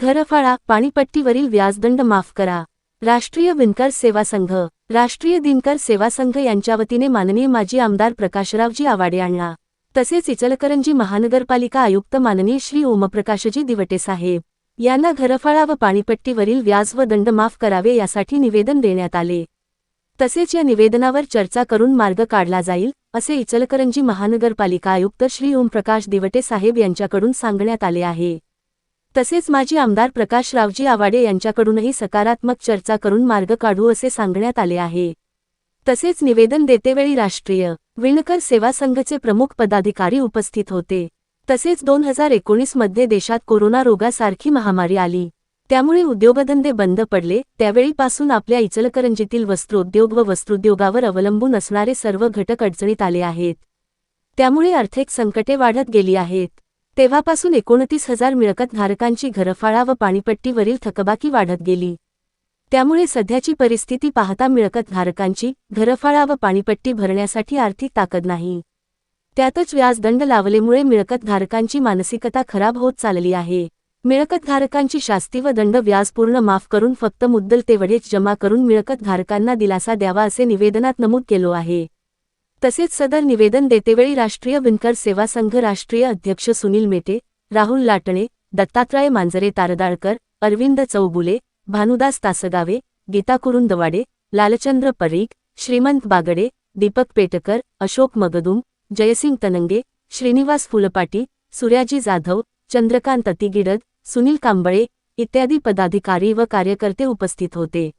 घरफाळा पाणीपट्टीवरील व्याजदंड माफ करा. राष्ट्रीय विणकर सेवा संघ. राष्ट्रीय दिनकर सेवा संघ यांच्या वतीने माननीय माजी आमदार प्रकाशरावजी आवाडे यांना. तसेच इचलकरंजी महानगरपालिका आयुक्त माननीय श्री ओमप्रकाशजी दिवटे साहेब. यांना घरफाळा व पाणीपट्टीवरील व्याज व दंड माफ करावे यासाठी निवेदन देण्यात आले. तसेच या निवेदनावर चर्चा करून मार्ग काढला जाईल असे इचलकरंजी महानगरपालिका आयुक्त श्री ओमप्रकाश दिवटे साहेब यांच्याकडून सांगण्यात आले आहे. तसेच माजी आमदार प्रकाशरावजी आवाडे यांच्याकडूनही सकारात्मक चर्चा करून मार्ग काढू असे सांगण्यात आले आहे. तसेच निवेदन देतेवेळी राष्ट्रीय विणकर सेवा संघचे प्रमुख पदाधिकारी उपस्थित होते. तसेच दोन हजार एकोणीसमध्ये देशात कोरोना रोगासारखी महामारी आली. त्यामुळे उद्योगधंदे बंद पडले. त्यावेळीपासून आपल्या इचलकरंजीतील वस्त्रोद्योग व वस्त्रोद्योगावर अवलंबून असणारे सर्व घटक अडचणीत आले आहेत. त्यामुळे आर्थिक संकटे वाढत गेली आहेत. तेव्हापासून एकोणतीस हजार मिळकतधारकांची घरफाळा व पाणीपट्टीवरील थकबाकी वाढत गेली. त्यामुळे सध्याची परिस्थिती पाहता मिळकतधारकांची घरफाळा व पाणीपट्टी भरण्यासाठी आर्थिक ताकद नाही. त्यातच व्याजदंड लावलेमुळे मिळकतधारकांची मानसिकता खराब होत चालली आहे. मिळकतधारकांची शास्ती व दंड व्याज पूर्ण माफ करून फक्त मुद्दल तेवढेच जमा करून मिळकतधारकांना दिलासा द्यावा असे निवेदनात नमूद केलो आहे. तसेच सदर निवेदन देतेवेळी राष्ट्रीय विणकर सेवा संघ राष्ट्रीय अध्यक्ष सुनील मेटे राहुल लाटणे दत्तात्रय मांजरे तारदाळकर अरविंद चौबुले भानुदास तासगावे गीता कुरुंदवाडे लालचंद्र परीख श्रीमंत बागडे दीपक पेटकर अशोक मगदुम जयसिंग तनंगे श्रीनिवास फुलपाटी सूर्याजी जाधव चंद्रकांत अतिगिडद सुनील कांबळे इत्यादी पदाधिकारी व कार्यकर्ते उपस्थित होते.